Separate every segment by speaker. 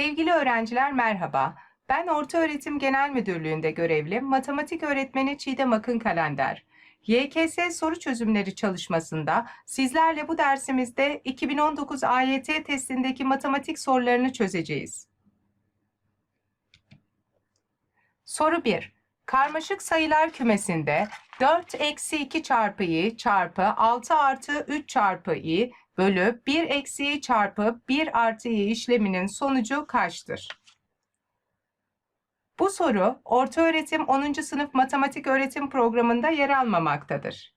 Speaker 1: Sevgili öğrenciler merhaba. Ben Ortaöğretim Genel Müdürlüğü'nde görevli matematik öğretmeni Çiğdem Akın Kalender. YKS soru çözümleri çalışmasında sizlerle bu dersimizde 2019 AYT testindeki matematik sorularını çözeceğiz. Soru 1. Karmaşık sayılar kümesinde 4 eksi 2 çarpı i çarpı 6 artı 3 çarpı i bölü 1 eksi i çarpı 1 artı i işleminin sonucu kaçtır? Bu soru ortaöğretim 10. sınıf matematik öğretim programında yer almamaktadır.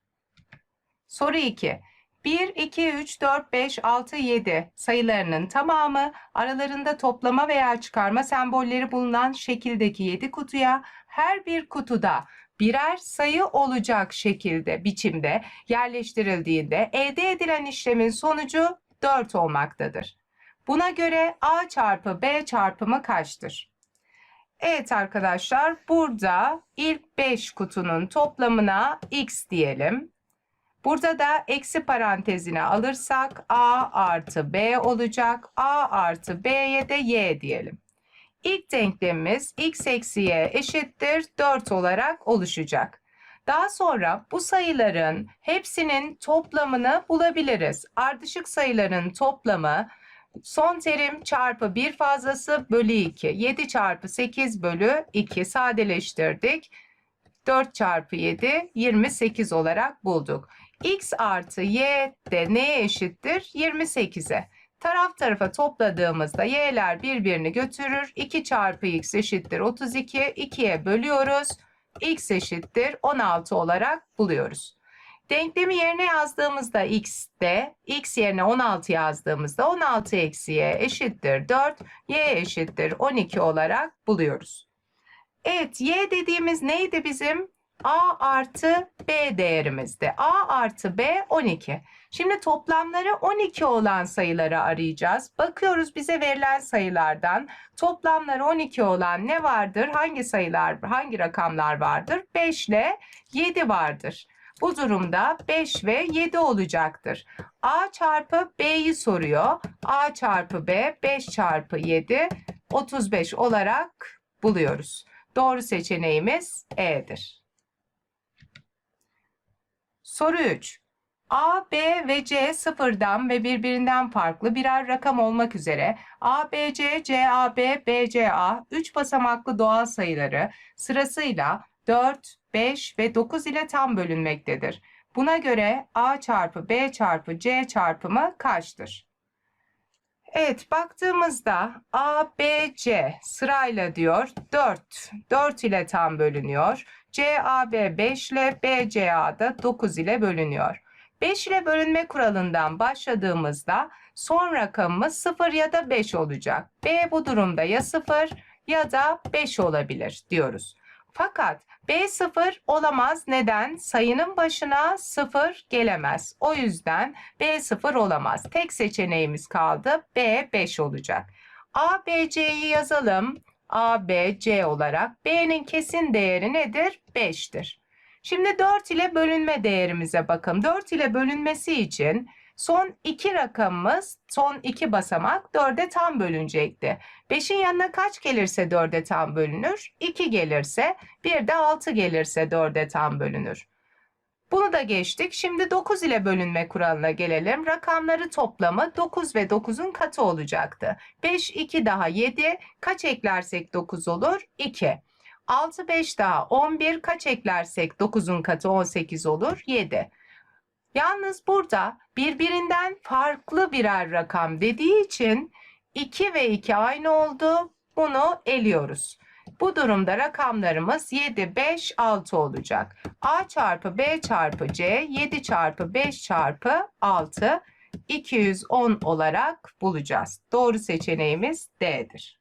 Speaker 1: Soru 2. 1, 2, 3, 4, 5, 6, 7 sayılarının tamamı aralarında toplama veya çıkarma sembolleri bulunan şekildeki 7 kutuya her bir kutuda birer sayı olacak şekilde, biçimde yerleştirildiğinde elde edilen işlemin sonucu 4 olmaktadır. Buna göre A çarpı B çarpımı kaçtır? Evet arkadaşlar burada ilk 5 kutunun toplamına x diyelim. Burada da eksi parantezine alırsak a artı b olacak. a artı b'ye de y diyelim. İlk denklemimiz x eksi y eşittir 4 olarak oluşacak. Daha sonra bu sayıların hepsinin toplamını bulabiliriz. Ardışık sayıların toplamı son terim çarpı bir fazlası bölü 2. 7 çarpı 8 bölü 2 sadeleştirdik. 4 çarpı 7 28 olarak bulduk. x artı y de neye eşittir? 28'e. Taraf tarafa topladığımızda y'ler birbirini götürür. 2 çarpı x eşittir 32. 2'ye bölüyoruz. x eşittir 16 olarak buluyoruz. Denklemi yerine yazdığımızda x'te x yerine 16 yazdığımızda 16 eksi y eşittir 4. y eşittir 12 olarak buluyoruz. Evet y dediğimiz neydi bizim? A artı b değerimizde. a artı b 12. Şimdi toplamları 12 olan sayıları arayacağız. Bakıyoruz bize verilen sayılardan toplamları 12 olan ne vardır? Hangi sayılar, hangi rakamlar vardır? 5 ile 7 vardır. Bu durumda 5 ve 7 olacaktır. A çarpı B'yi soruyor. A çarpı B 5 çarpı 7 35 olarak buluyoruz. Doğru seçeneğimiz E'dir. Soru 3. A, B ve C sıfırdan ve birbirinden farklı birer rakam olmak üzere A, B, C, C, A, B, B, C, A 3 basamaklı doğal sayıları sırasıyla 4, 5 ve 9 ile tam bölünmektedir. Buna göre A çarpı B çarpı C çarpımı kaçtır? Evet baktığımızda A, B, C sırayla diyor 4. 4 ile tam bölünüyor. C, A, B 5 ile B, C, A da 9 ile bölünüyor. 5 ile bölünme kuralından başladığımızda son rakamımız 0 ya da 5 olacak. B bu durumda ya 0 ya da 5 olabilir diyoruz. Fakat B 0 olamaz. Neden? Sayının başına 0 gelemez. O yüzden B 0 olamaz. Tek seçeneğimiz kaldı. B 5 olacak. A, B, C'yi yazalım. A, B, C olarak. B'nin kesin değeri nedir? 5'tir. Şimdi 4 ile bölünme değerimize bakalım. 4 ile bölünmesi için son iki rakamımız son iki basamak 4'e tam bölünecekti. 5'in yanına kaç gelirse 4'e tam bölünür? 2 gelirse bir de 6 gelirse 4'e tam bölünür. Bunu da geçtik. Şimdi 9 ile bölünme kuralına gelelim. Rakamları toplamı 9 ve 9'un katı olacaktı. 5, 2 daha 7. Kaç eklersek 9 olur? 2. 6, 5 daha 11. Kaç eklersek 9'un katı 18 olur? 7. Yalnız burada birbirinden farklı birer rakam dediği için 2 ve 2 aynı oldu. Bunu eliyoruz. Bu durumda rakamlarımız 7, 5, 6 olacak. A çarpı B çarpı C 7 çarpı 5 çarpı 6 210 olarak bulacağız. Doğru seçeneğimiz D'dir.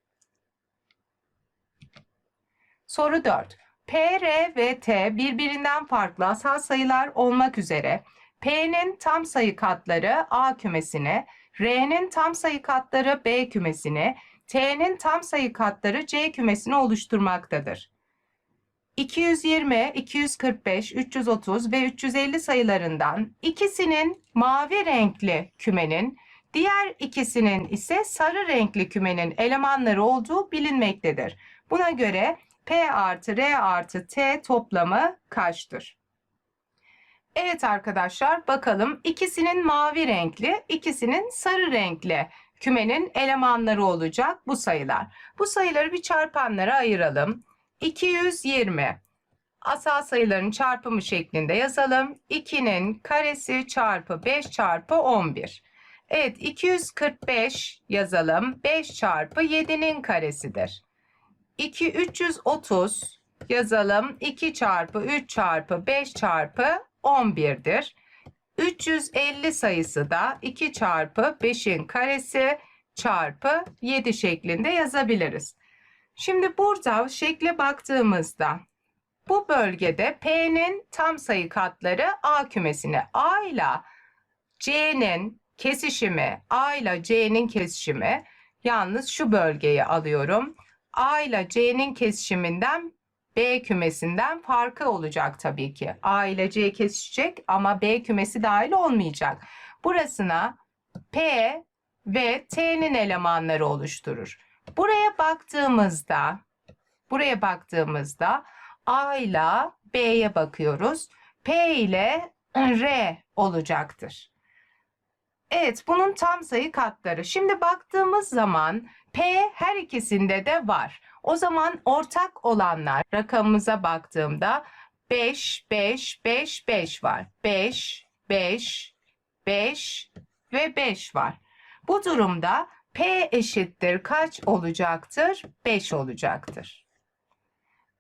Speaker 1: Soru 4. P, R ve T birbirinden farklı asal sayılar olmak üzere P'nin tam sayı katları A kümesine, R'nin tam sayı katları B kümesine, T'nin tam sayı katları C kümesini oluşturmaktadır. 220, 245, 330 ve 350 sayılarından ikisinin mavi renkli kümenin Diğer ikisinin ise sarı renkli kümenin elemanları olduğu bilinmektedir. Buna göre P artı R artı T toplamı kaçtır? Evet arkadaşlar bakalım ikisinin mavi renkli, ikisinin sarı renkli kümenin elemanları olacak bu sayılar. Bu sayıları bir çarpanlara ayıralım. 220 asal sayıların çarpımı şeklinde yazalım. 2'nin karesi çarpı 5 çarpı 11. Evet 245 yazalım. 5 çarpı 7'nin karesidir. 2 330 yazalım. 2 çarpı 3 çarpı 5 çarpı 11'dir. 350 sayısı da 2 çarpı 5'in karesi çarpı 7 şeklinde yazabiliriz. Şimdi burada şekle baktığımızda bu bölgede P'nin tam sayı katları A kümesine A ile C'nin kesişimi A ile C'nin kesişimi yalnız şu bölgeyi alıyorum. A ile C'nin kesişiminden B kümesinden farkı olacak tabii ki. A ile C kesişecek ama B kümesi dahil olmayacak. Burasına P ve T'nin elemanları oluşturur. Buraya baktığımızda buraya baktığımızda A ile B'ye bakıyoruz. P ile R olacaktır. Evet, bunun tam sayı katları. Şimdi baktığımız zaman P her ikisinde de var. O zaman ortak olanlar rakamımıza baktığımda 5, 5, 5, 5 var. 5, 5, 5 ve 5 var. Bu durumda P eşittir kaç olacaktır? 5 olacaktır.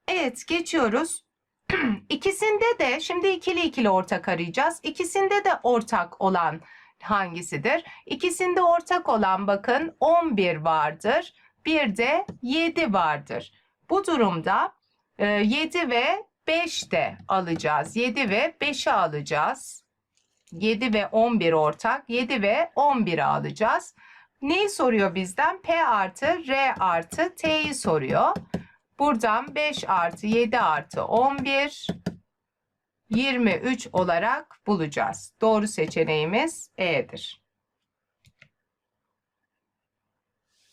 Speaker 1: Evet geçiyoruz. İkisinde de şimdi ikili ikili ortak arayacağız. İkisinde de ortak olan hangisidir? İkisinde ortak olan bakın 11 vardır. Bir de 7 vardır. Bu durumda 7 e, ve 5 de alacağız. 7 ve 5'i alacağız. 7 ve 11 ortak. 7 ve 11'i alacağız. Neyi soruyor bizden? P artı R artı T'yi soruyor. Buradan 5 artı 7 artı 11 23 olarak bulacağız. Doğru seçeneğimiz E'dir.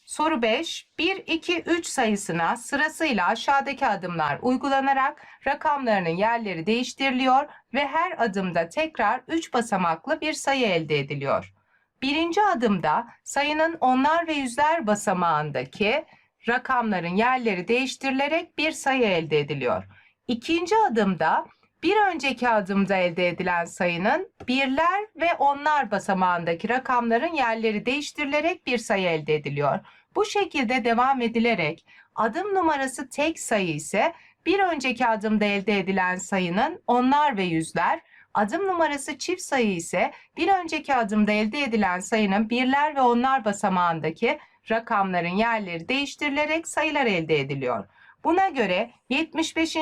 Speaker 1: Soru 5. 1, 2, 3 sayısına sırasıyla aşağıdaki adımlar uygulanarak rakamlarının yerleri değiştiriliyor ve her adımda tekrar 3 basamaklı bir sayı elde ediliyor. Birinci adımda sayının onlar ve yüzler basamağındaki rakamların yerleri değiştirilerek bir sayı elde ediliyor. İkinci adımda bir önceki adımda elde edilen sayının birler ve onlar basamağındaki rakamların yerleri değiştirilerek bir sayı elde ediliyor. Bu şekilde devam edilerek adım numarası tek sayı ise bir önceki adımda elde edilen sayının onlar ve yüzler, adım numarası çift sayı ise bir önceki adımda elde edilen sayının birler ve onlar basamağındaki rakamların yerleri değiştirilerek sayılar elde ediliyor. Buna göre 75.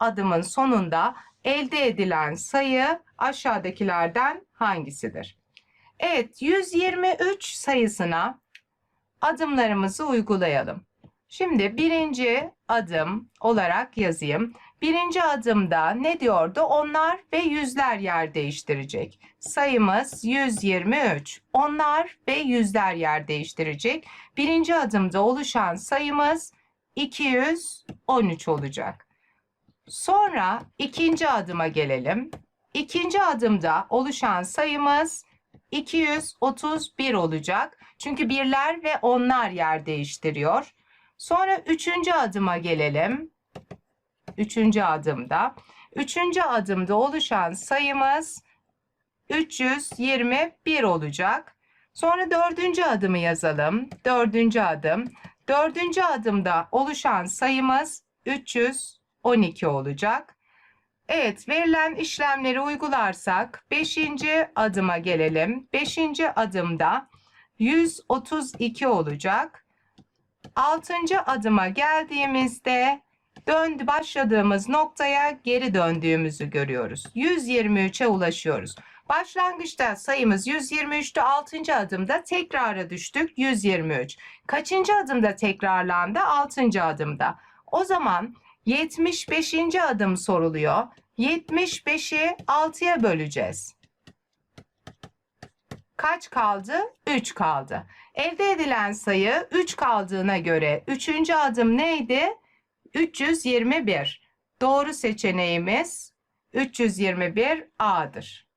Speaker 1: adımın sonunda elde edilen sayı aşağıdakilerden hangisidir? Evet 123 sayısına adımlarımızı uygulayalım. Şimdi birinci adım olarak yazayım. Birinci adımda ne diyordu? Onlar ve yüzler yer değiştirecek. Sayımız 123. Onlar ve yüzler yer değiştirecek. Birinci adımda oluşan sayımız 213 olacak. Sonra ikinci adıma gelelim. İkinci adımda oluşan sayımız 231 olacak. Çünkü birler ve onlar yer değiştiriyor. Sonra üçüncü adıma gelelim. Üçüncü adımda. Üçüncü adımda oluşan sayımız 321 olacak. Sonra dördüncü adımı yazalım. Dördüncü adım. Dördüncü adımda oluşan sayımız 312 olacak. Evet, verilen işlemleri uygularsak 5. adıma gelelim. 5. adımda 132 olacak. 6. adıma geldiğimizde döndü başladığımız noktaya geri döndüğümüzü görüyoruz. 123'e ulaşıyoruz. Başlangıçta sayımız 123'tü. 6. adımda tekrara düştük 123. Kaçıncı adımda tekrarlandı? 6. adımda. O zaman 75. adım soruluyor. 75'i 6'ya böleceğiz. Kaç kaldı? 3 kaldı. Elde edilen sayı 3 kaldığına göre 3. adım neydi? 321. Doğru seçeneğimiz 321 A'dır.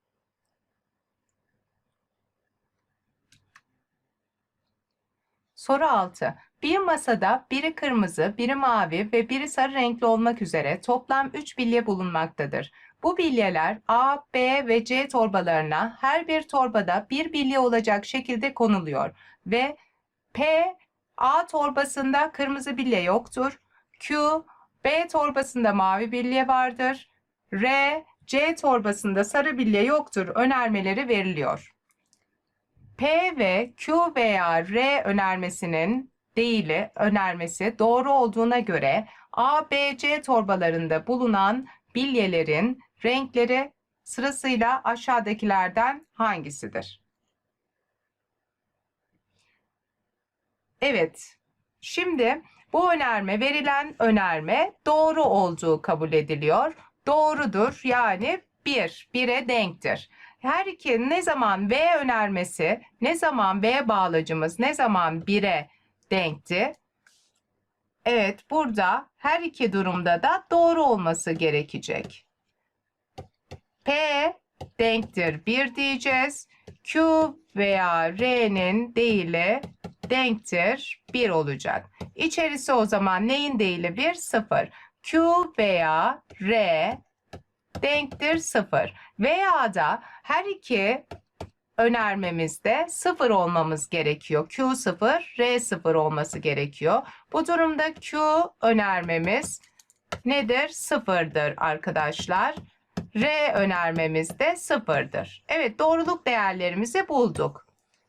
Speaker 1: Soru 6. Bir masada biri kırmızı, biri mavi ve biri sarı renkli olmak üzere toplam 3 bilye bulunmaktadır. Bu bilyeler A, B ve C torbalarına her bir torbada bir bilye olacak şekilde konuluyor ve P, A torbasında kırmızı bilye yoktur. Q, B torbasında mavi bilye vardır. R, C torbasında sarı bilye yoktur önermeleri veriliyor. P ve Q veya R önermesinin değili önermesi doğru olduğuna göre A, B, C torbalarında bulunan bilyelerin renkleri sırasıyla aşağıdakilerden hangisidir? Evet. Şimdi bu önerme verilen önerme doğru olduğu kabul ediliyor. Doğrudur yani 1, 1'e denktir. Her iki ne zaman V önermesi, ne zaman V bağlacımız, ne zaman 1'e denkti. Evet burada her iki durumda da doğru olması gerekecek. P denktir 1 diyeceğiz. Q veya R'nin değili denktir 1 olacak. İçerisi o zaman neyin değili 1? 0. Q veya R denktir 0. Veya da her iki önermemizde 0 olmamız gerekiyor. Q 0, R 0 olması gerekiyor. Bu durumda Q önermemiz nedir? 0'dır arkadaşlar. R önermemiz de 0'dır. Evet doğruluk değerlerimizi bulduk.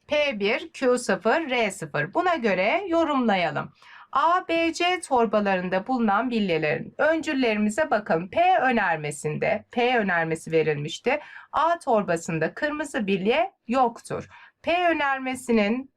Speaker 1: P1, Q0, R0. Buna göre yorumlayalım. A, B, C torbalarında bulunan bilyelerin öncüllerimize bakalım. P önermesinde, P önermesi verilmişti. A torbasında kırmızı bilye yoktur. P önermesinin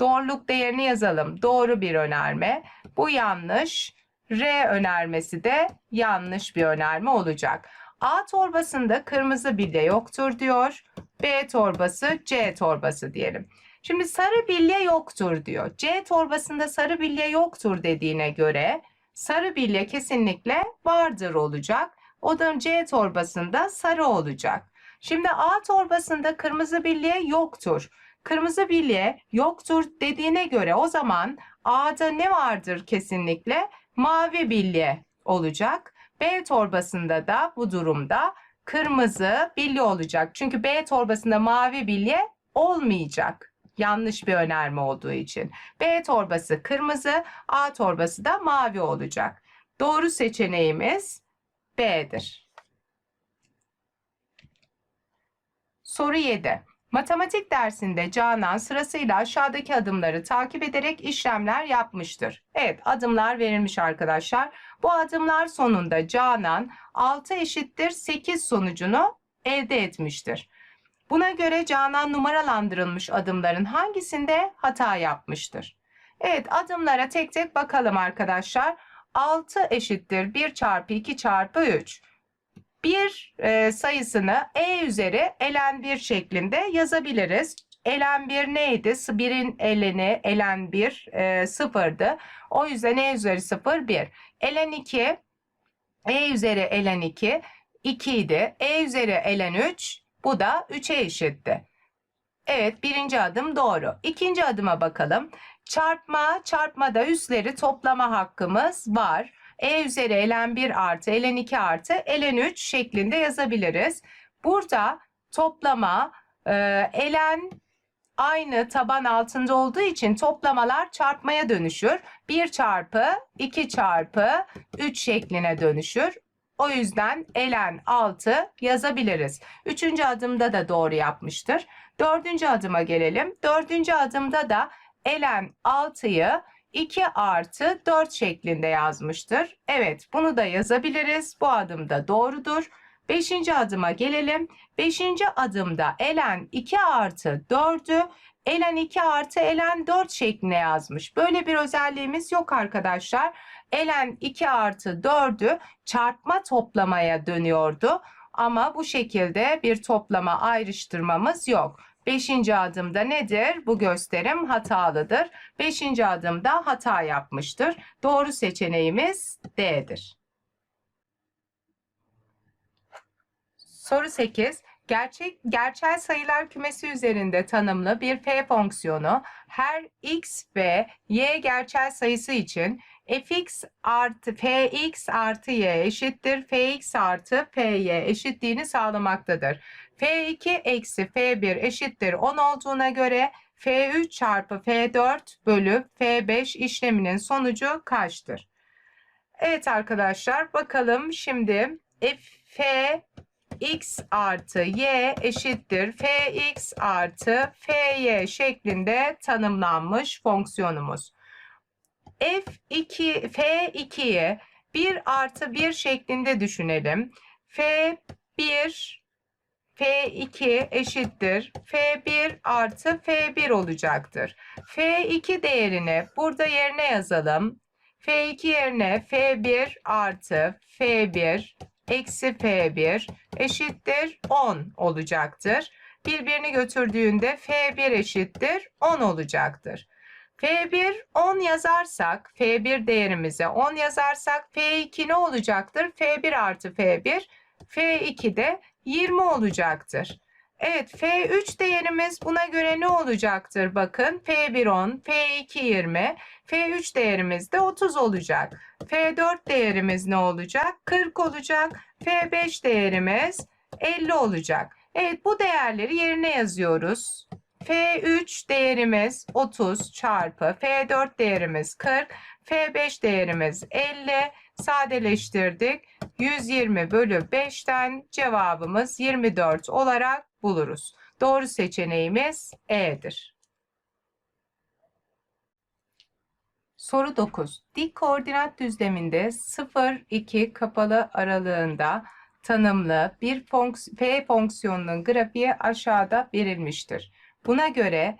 Speaker 1: doğruluk değerini yazalım. Doğru bir önerme. Bu yanlış. R önermesi de yanlış bir önerme olacak. A torbasında kırmızı bilye yoktur diyor. B torbası, C torbası diyelim. Şimdi sarı bilye yoktur diyor. C torbasında sarı bilye yoktur dediğine göre sarı bilye kesinlikle vardır olacak. O da C torbasında sarı olacak. Şimdi A torbasında kırmızı bilye yoktur. Kırmızı bilye yoktur dediğine göre o zaman A'da ne vardır kesinlikle? Mavi bilye olacak. B torbasında da bu durumda kırmızı bilye olacak. Çünkü B torbasında mavi bilye olmayacak. Yanlış bir önerme olduğu için. B torbası kırmızı, A torbası da mavi olacak. Doğru seçeneğimiz B'dir. Soru 7. Matematik dersinde Canan sırasıyla aşağıdaki adımları takip ederek işlemler yapmıştır. Evet adımlar verilmiş arkadaşlar. Bu adımlar sonunda Canan 6 eşittir 8 sonucunu elde etmiştir. Buna göre Canan numaralandırılmış adımların hangisinde hata yapmıştır? Evet adımlara tek tek bakalım arkadaşlar. 6 eşittir 1 çarpı 2 çarpı 3. Bir e, sayısını e üzeri elen 1 şeklinde yazabiliriz. Elen 1 neydi? 1'in eleni elen 1 e. O yüzden e üzeri 0 1. Elen 2 e üzeri elen 2 2 idi. E üzeri elen 3 bu da 3'e eşitti. Evet birinci adım doğru. İkinci adıma bakalım. Çarpma, çarpmada üsleri toplama hakkımız var. E üzeri elen 1 artı elen 2 artı elen 3 şeklinde yazabiliriz. Burada toplama elen aynı taban altında olduğu için toplamalar çarpmaya dönüşür. 1 çarpı 2 çarpı 3 şekline dönüşür. O yüzden elen 6 yazabiliriz. Üçüncü adımda da doğru yapmıştır. Dördüncü adıma gelelim. Dördüncü adımda da elen 6'yı 2 artı 4 şeklinde yazmıştır. Evet bunu da yazabiliriz. Bu adım da doğrudur. Beşinci adıma gelelim. Beşinci adımda elen 2 artı 4'ü elen 2 artı elen 4 şeklinde yazmış. Böyle bir özelliğimiz yok arkadaşlar. Elen 2 artı 4'ü çarpma toplamaya dönüyordu. Ama bu şekilde bir toplama ayrıştırmamız yok. Beşinci adımda nedir? Bu gösterim hatalıdır. Beşinci adımda hata yapmıştır. Doğru seçeneğimiz D'dir. Soru 8. Gerçek, gerçel sayılar kümesi üzerinde tanımlı bir f fonksiyonu her x ve y gerçel sayısı için fx artı fx artı y eşittir fx artı fy eşitliğini sağlamaktadır. f2 eksi f1 eşittir 10 olduğuna göre f3 çarpı f4 bölü f5 işleminin sonucu kaçtır? Evet arkadaşlar bakalım şimdi f x artı y eşittir fx artı fy şeklinde tanımlanmış fonksiyonumuz. f2 f2'yi 1 artı 1 şeklinde düşünelim. f1 f2 eşittir f1 artı f1 olacaktır. f2 değerini burada yerine yazalım. f2 yerine f1 artı f1 eksi f1 eşittir 10 olacaktır. Birbirini götürdüğünde f1 eşittir 10 olacaktır. f1 10 yazarsak f1 değerimize 10 yazarsak f2 ne olacaktır? f1 artı f1 f2 de 20 olacaktır. Evet F3 değerimiz buna göre ne olacaktır? Bakın F1 10, F2 20, F3 değerimiz de 30 olacak. F4 değerimiz ne olacak? 40 olacak. F5 değerimiz 50 olacak. Evet bu değerleri yerine yazıyoruz. F3 değerimiz 30 çarpı F4 değerimiz 40, F5 değerimiz 50 sadeleştirdik. 120 bölü 5'ten cevabımız 24 olarak buluruz. Doğru seçeneğimiz E'dir. Soru 9. Dik koordinat düzleminde 0-2 kapalı aralığında tanımlı bir fonks f fonksiyonunun grafiği aşağıda verilmiştir. Buna göre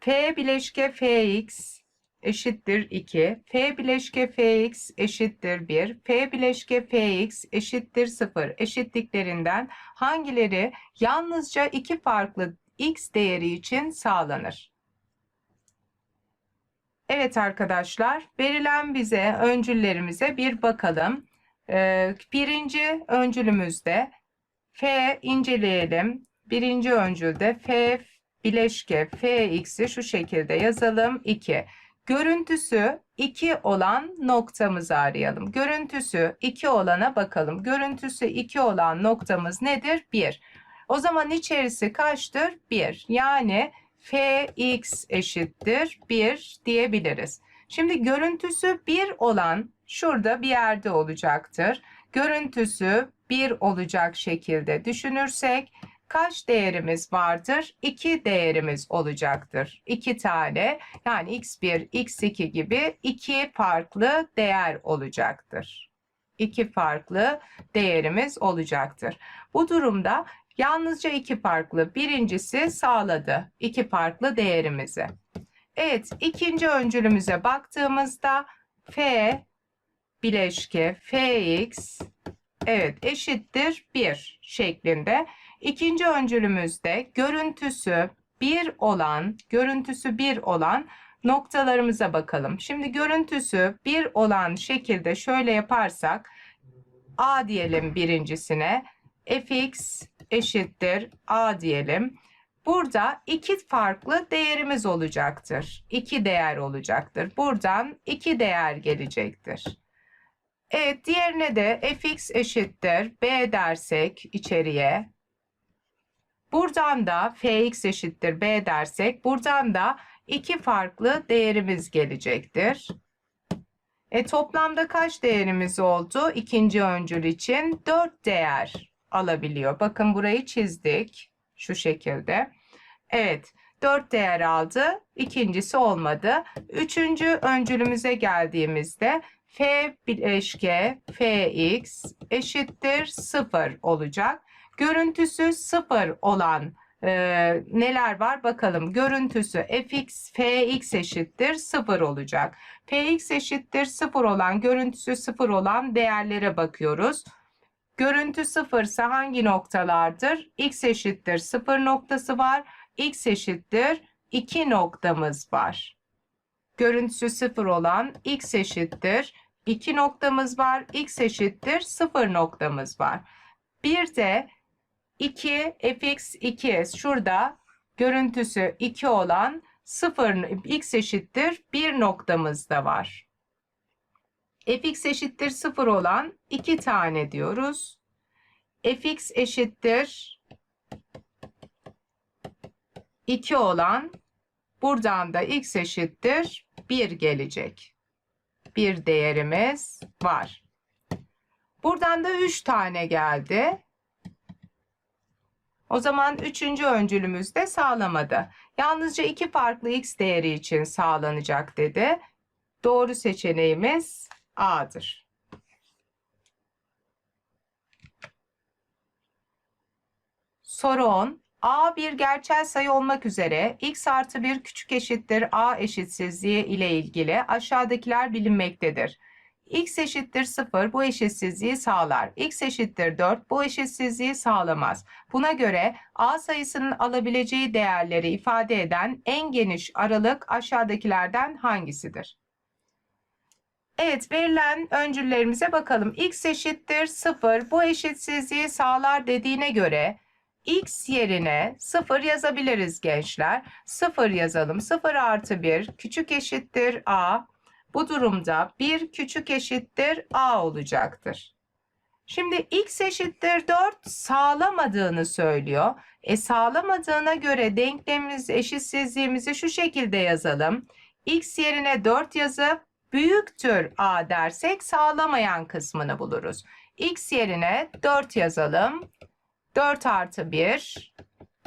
Speaker 1: f bileşke fx eşittir 2, f bileşke fx eşittir 1, f bileşke fx eşittir 0 eşitliklerinden hangileri yalnızca iki farklı x değeri için sağlanır? Evet arkadaşlar, verilen bize öncüllerimize bir bakalım. Ee, birinci öncülümüzde f inceleyelim. Birinci öncülde f bileşke fx'i şu şekilde yazalım 2. Görüntüsü 2 olan noktamızı arayalım. Görüntüsü 2 olana bakalım. Görüntüsü 2 olan noktamız nedir? 1. O zaman içerisi kaçtır? 1. Yani fx eşittir 1 diyebiliriz. Şimdi görüntüsü 1 olan şurada bir yerde olacaktır. Görüntüsü 1 olacak şekilde düşünürsek kaç değerimiz vardır? 2 değerimiz olacaktır. 2 tane yani x1, x2 gibi 2 farklı değer olacaktır. 2 farklı değerimiz olacaktır. Bu durumda yalnızca 2 farklı birincisi sağladı 2 farklı değerimizi. Evet ikinci öncülümüze baktığımızda f bileşke fx evet eşittir 1 şeklinde İkinci öncülümüzde görüntüsü bir olan, görüntüsü bir olan noktalarımıza bakalım. Şimdi görüntüsü bir olan şekilde şöyle yaparsak A diyelim birincisine fx eşittir A diyelim. Burada iki farklı değerimiz olacaktır. İki değer olacaktır. Buradan iki değer gelecektir. Evet diğerine de fx eşittir b dersek içeriye Buradan da fx eşittir b dersek buradan da iki farklı değerimiz gelecektir. E, toplamda kaç değerimiz oldu? İkinci öncül için 4 değer alabiliyor. Bakın burayı çizdik. Şu şekilde. Evet. 4 değer aldı. İkincisi olmadı. Üçüncü öncülümüze geldiğimizde f bileşke fx eşittir 0 olacak. Görüntüsü sıfır olan e, neler var bakalım. Görüntüsü fx, fx eşittir sıfır olacak. fx eşittir sıfır olan, görüntüsü sıfır olan değerlere bakıyoruz. Görüntü sıfırsa hangi noktalardır? X eşittir sıfır noktası var. X eşittir 2 noktamız var. Görüntüsü sıfır olan X eşittir 2 noktamız var. X eşittir 0 noktamız var. Bir de 2 fx 2 şurada görüntüsü 2 olan 0 x eşittir 1 noktamız da var. fx eşittir 0 olan 2 tane diyoruz. fx eşittir 2 olan buradan da x eşittir 1 gelecek. Bir değerimiz var. Buradan da 3 tane geldi. O zaman üçüncü öncülümüz de sağlamadı. Yalnızca iki farklı x değeri için sağlanacak dedi. Doğru seçeneğimiz A'dır. Soru 10. A bir gerçel sayı olmak üzere x artı 1 küçük eşittir A eşitsizliği ile ilgili aşağıdakiler bilinmektedir. X eşittir 0 bu eşitsizliği sağlar. x eşittir 4 bu eşitsizliği sağlamaz. Buna göre A sayısının alabileceği değerleri ifade eden en geniş aralık aşağıdakilerden hangisidir? Evet verilen öncüllerimize bakalım. x eşittir 0 bu eşitsizliği sağlar dediğine göre x yerine 0 yazabiliriz gençler. 0 yazalım. 0 artı 1 küçük eşittir a. Bu durumda 1 küçük eşittir a olacaktır. Şimdi x eşittir 4 sağlamadığını söylüyor. E sağlamadığına göre denklemimiz eşitsizliğimizi şu şekilde yazalım. x yerine 4 yazıp büyüktür a dersek sağlamayan kısmını buluruz. x yerine 4 yazalım. 4 artı 1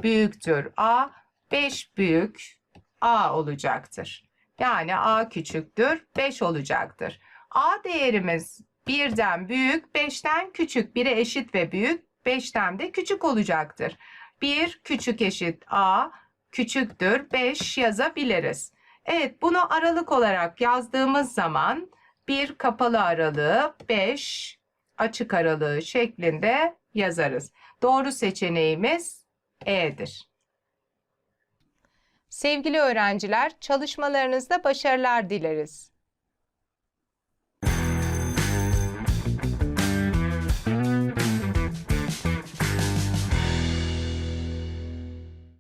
Speaker 1: büyüktür a. 5 büyük a olacaktır. Yani a küçüktür 5 olacaktır. a değerimiz 1'den büyük 5'ten küçük. 1'e eşit ve büyük 5'ten de küçük olacaktır. 1 küçük eşit a küçüktür 5 yazabiliriz. Evet bunu aralık olarak yazdığımız zaman bir kapalı aralığı 5 açık aralığı şeklinde yazarız. Doğru seçeneğimiz E'dir. Sevgili öğrenciler, çalışmalarınızda başarılar dileriz.